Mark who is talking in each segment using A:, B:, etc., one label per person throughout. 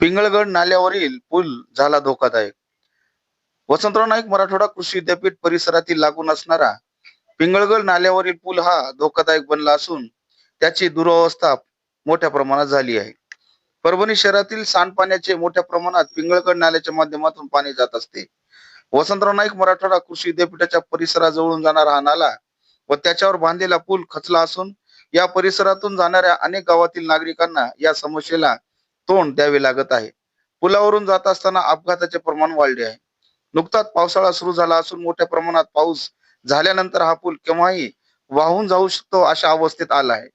A: पिंगळगड नाल्यावरील पूल झाला धोकादायक. वसंतराव नाईक मराठवाडा कृषी विद्यापीठ परिसरातील लागून असणारा पिंगळगड नाल्यावरील पूल हा धोकादायक बनला असून त्याची दुरावस्था मोठ्या प्रमाणात झाली आहे. परभणी शहरातील सांडपाण्याचे मोठ्या प्रमाणात पिंगळगड नाल्याच्या माध्यमातून पाणी जात असते. वसंतराव नाईक मराठवाडा कृषी विद्यापीठाच्या परिसराजवळून जाणारा हा नाला व त्याच्यावर बांधलेला पूल खचला असून या परिसरातून जाणाऱ्या अनेक गावातील नागरिकांना या समस्येला तोंड द्यावे लागत आहे. पुलावरून जात असताना अपघाताचे प्रमाण वाढले आहे. नुकताच पावसाळा सुरू झाला असून मोठ्या प्रमाणात पाऊस झाल्यानंतर हा पूल केव्हाही वाहून जाऊ शकतो अशा अवस्थेत आला आहे.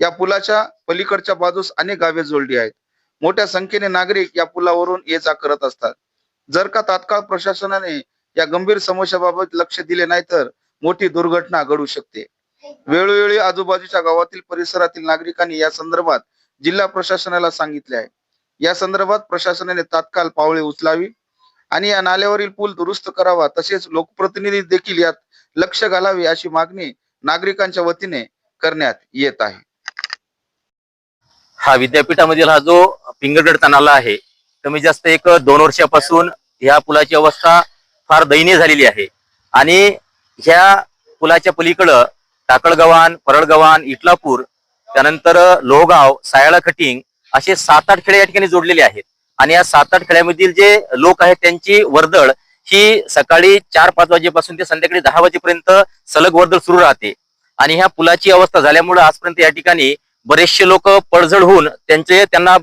A: या पुलाच्या पलीकडच्या बाजूस अनेक गावे जोडली आहेत. मोठ्या संख्येने नागरिक या पुलावरून ये जा करत असतात. जर का तात्काळ प्रशासनाने या गंभीर समस्याबाबत लक्ष दिले नाही तर मोठी दुर्घटना घडू शकते. वेळोवेळी आजूबाजूच्या गावातील परिसरातील नागरिकांनी या संदर्भात जिल्हा प्रशासनाला सांगितले आहे. या संदर्भात प्रशासनाने तात्काळ पावले उचलावी आणि या नाल्यावरील पूल दुरुस्त करावा तसेच लोकप्रतिनिधी देखील यात लक्ष घालावे अशी मागणी नागरिकांच्या वतीने करण्यात येत आहे.
B: हा विद्यापीठामधील हा जो पिंगळगडचा नाला आहे कमी जास्त एक दोन वर्षापासून ह्या पुलाची अवस्था फार दयनीय झालेली आहे. आणि ह्या पुलाच्या पलीकडं टाकळगव्हाण परळगव्हाण इटलापूर त्यानंतर लोहगाव सायाळा खटिंग असे सात आठ खेडे या ठिकाणी जोडलेले आहेत. आणि या सात आठ खेड्यामधील जे लोक आहेत त्यांची वर्दळ ही सकाळी चार पाच वाजेपासून ते संध्याकाळी दहा वाजेपर्यंत सलग वर्दळ सुरू राहते. आणि ह्या पुलाची अवस्था झाल्यामुळे आजपर्यंत या ठिकाणी बरेचसे लोक पडझड होऊन त्यांचे त्यांना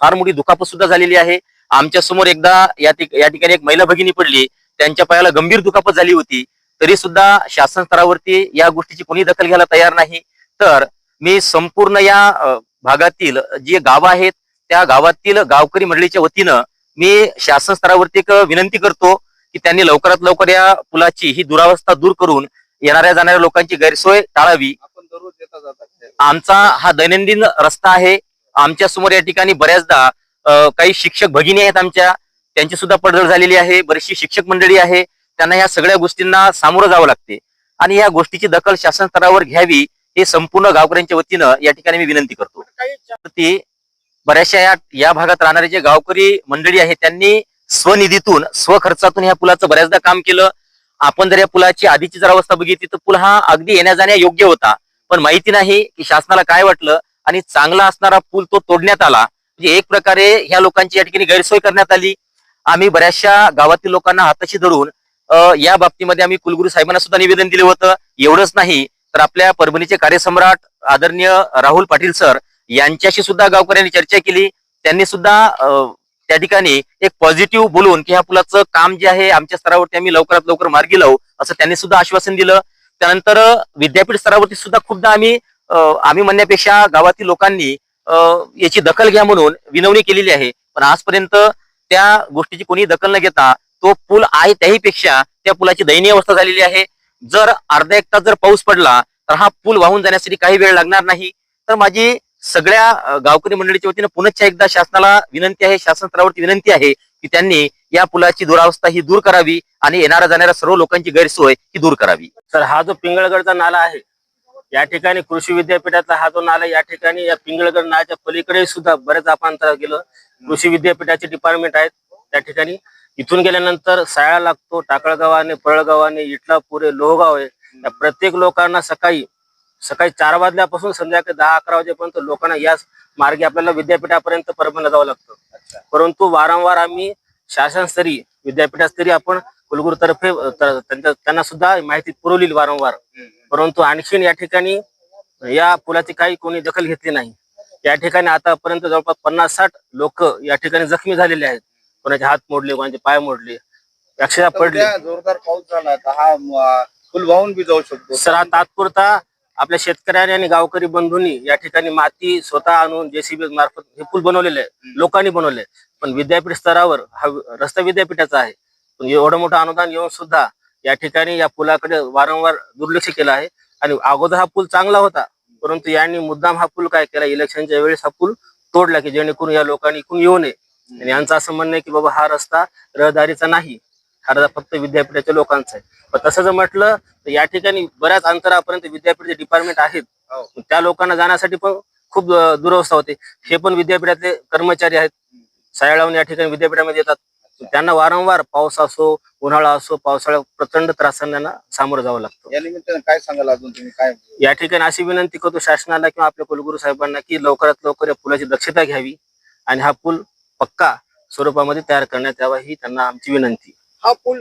B: फार मोठी दुखापत सुद्धा झालेली आहे. आमच्यासमोर एकदा या या ठिकाणी एक महिला भगिनी पडली. त्यांच्या पायाला गंभीर दुखापत झाली होती. तरी सुद्धा शासन स्तरावरती या गोष्टीची कोणी दखल घ्यायला तयार नाही. तर मी संपूर्ण या भागातील जी गावं आहेत त्या गावातील गावकरी मंडळीच्या वतीनं मी शासन स्तरावरती एक विनंती करतो की त्यांनी लवकरात लवकर या पुलाची ही दुरावस्था दूर करून येणाऱ्या जाणाऱ्या लोकांची गैरसोय टाळावी. आमचा हा दैनंदिन रस्ता आहे. आमच्यासमोर या ठिकाणी बऱ्याचदा काही शिक्षक भगिनी आहेत आमच्या. त्यांची सुद्धा पडझड झालेली आहे. बरीचशी शिक्षक मंडळी आहे. त्यांना या सगळ्या गोष्टींना सामोरं जावं लागते. आणि या गोष्टीची दखल शासन स्तरावर घ्यावी हे संपूर्ण गावकऱ्यांच्या वतीनं या ठिकाणी मी विनंती करतो. ती बऱ्याचशा या या भागात राहणारे जे गावकरी मंडळी आहेत त्यांनी स्वनिधीतून स्वखर्चातून ह्या पुलाचं बऱ्याचदा काम केलं. आपण जर या पुलाची आधीची जर अवस्था बघितली तर पूल हा अगदी येण्या जाण्या योग्य होता. पण माहिती नाही की शासनाला काय वाटलं आणि चांगला असणारा पूल तो तोडण्यात आला. म्हणजे एक प्रकारे ह्या लोकांची या ठिकाणी गैरसोय करण्यात आली. आम्ही बऱ्याचशा गावातील लोकांना हाताशी धरून या बाबतीमध्ये आम्ही कुलगुरू साहेबांना सुद्धा निवेदन दिलं होतं. एवढंच नाही तर आपल्या परभणीचे कार्यसम्राट आदरणीय राहुल पाटील सर यांच्याशी सुद्धा गावकऱ्यांनी चर्चा केली. त्यांनी सुद्धा त्या ठिकाणी एक पॉझिटिव्ह बोलून की ह्या पुलाचं काम जे आहे आमच्या स्तरावरती आम्ही लवकरात लवकर मार्गी लावू असं त्यांनी सुद्धा आश्वासन दिलं. त्यानंतर विद्यापीठ स्तरावरती सुद्धा खूपदा आम्ही आम्ही म्हणण्यापेक्षा गावातील लोकांनी याची दखल घ्या म्हणून विनवणी केलेली आहे. पण आजपर्यंत त्या गोष्टीची कोणी दखल न घेता तो पूल आहे त्याहीपेक्षा त्या पुलाची दयनीय अवस्था झालेली आहे. जर अर्धा एक तास जर पाऊस पडला तर हा पूल वाहून जाण्यासाठी काही वेळ लागणार नाही. तर माझी सगळ्या गावकरी मंडळीच्या वतीनं पुनश्च एकदा शासनाला विनंती आहे शासन स्तरावरती विनंती आहे की त्यांनी या पुलाची दुरावस्था ही दूर करावी आणि येणाऱ्या जाणाऱ्या सर्व लोकांची गैरसोय ही दूर करावी.
C: तर हा जो पिंगळगडचा नाला आहे या ठिकाणी कृषी विद्यापीठाचा हा जो नाला या ठिकाणी या पिंगळगड नाल्याच्या पलीकडे सुद्धा बरेच आपण गेलो. गेलं कृषी विद्यापीठाचे डिपार्टमेंट आहेत त्या ठिकाणी. इथून गेल्यानंतर सायाळा लागतो टाकळगावाने पळगावाने इटलापुरे लोहगाव आहे या प्रत्येक लोकांना सकाळी सकाळी चार वाजल्यापासून संध्याकाळी दहा अकरा वाजेपर्यंत लोकांना याच मार्गे आपल्याला विद्यापीठापर्यंत परभणीला जावं लागतं. परंतु वारंवार आम्ही शासनस्तरी विद्यापीठास्तरी आपण कुलगुरूतर्फे त्यांना सुद्धा माहिती पुरवली वारंवार. परंतु आणखीन या ठिकाणी या पुलाची काही कोणी दखल घेतली नाही. या ठिकाणी आतापर्यंत जवळपास पन्नास साठ लोक या ठिकाणी जखमी झालेले आहेत. कोणाचे हात मोडले कोणाचे पाय मोडले अक्षरशः पडले.
A: जोरदार पाऊस झाला तर हा म, पूल वाहून बी जाऊ शकतो.
C: सर हा तात्पुरता आपल्या शेतकऱ्यांनी आणि गावकरी बंधूंनी या ठिकाणी माती स्वतः आणून जेसीबी मार्फत हे पूल बनवलेले आहे लोकांनी बनवले पण विद्यापीठ स्तरावर हा रस्ता विद्यापीठाचा आहे. पण एवढं मोठं अनुदान येऊन सुद्धा या ठिकाणी या पुलाकडे वारंवार दुर्लक्ष केलं आहे. आणि अगोदर हा पूल चांगला होता परंतु यांनी मुद्दाम हा पूल काय केला? इलेक्शनच्या वेळेस हा पूल तोडला की जेणेकरून या लोकांनी इकडून येऊ नये. आणि यांचं असं म्हणणं आहे की बाबा हा रस्ता रहदारीचा नाही. हा रस्ता फक्त विद्यापीठाच्या लोकांचा आहे. पण तसं जर म्हटलं तर या ठिकाणी बऱ्याच अंतरापर्यंत विद्यापीठाचे डिपार्टमेंट आहेत.
A: हो.
C: त्या लोकांना जाण्यासाठी पण खूप दुरवस्था होते. हे पण विद्यापीठातले कर्मचारी आहेत. सायळाहून या ठिकाणी विद्यापीठामध्ये येतात. त्यांना वारंवार पाऊस असो उन्हाळा असो पावसाळ्यात प्रचंड त्रासांना सामोरं जावं लागतं.
A: या निमित्तानं काय सांगाल अजून तुम्ही? काय?
C: या ठिकाणी अशी विनंती करतो शासनाला किंवा आपल्या कुलगुरू साहेबांना की लवकरात लवकर या पुलाची दक्षता घ्यावी. आणि हा पूल पक्का स्वरूपामध्ये तयार करण्यात यावा ही त्यांना आमची विनंती.
A: हा पूल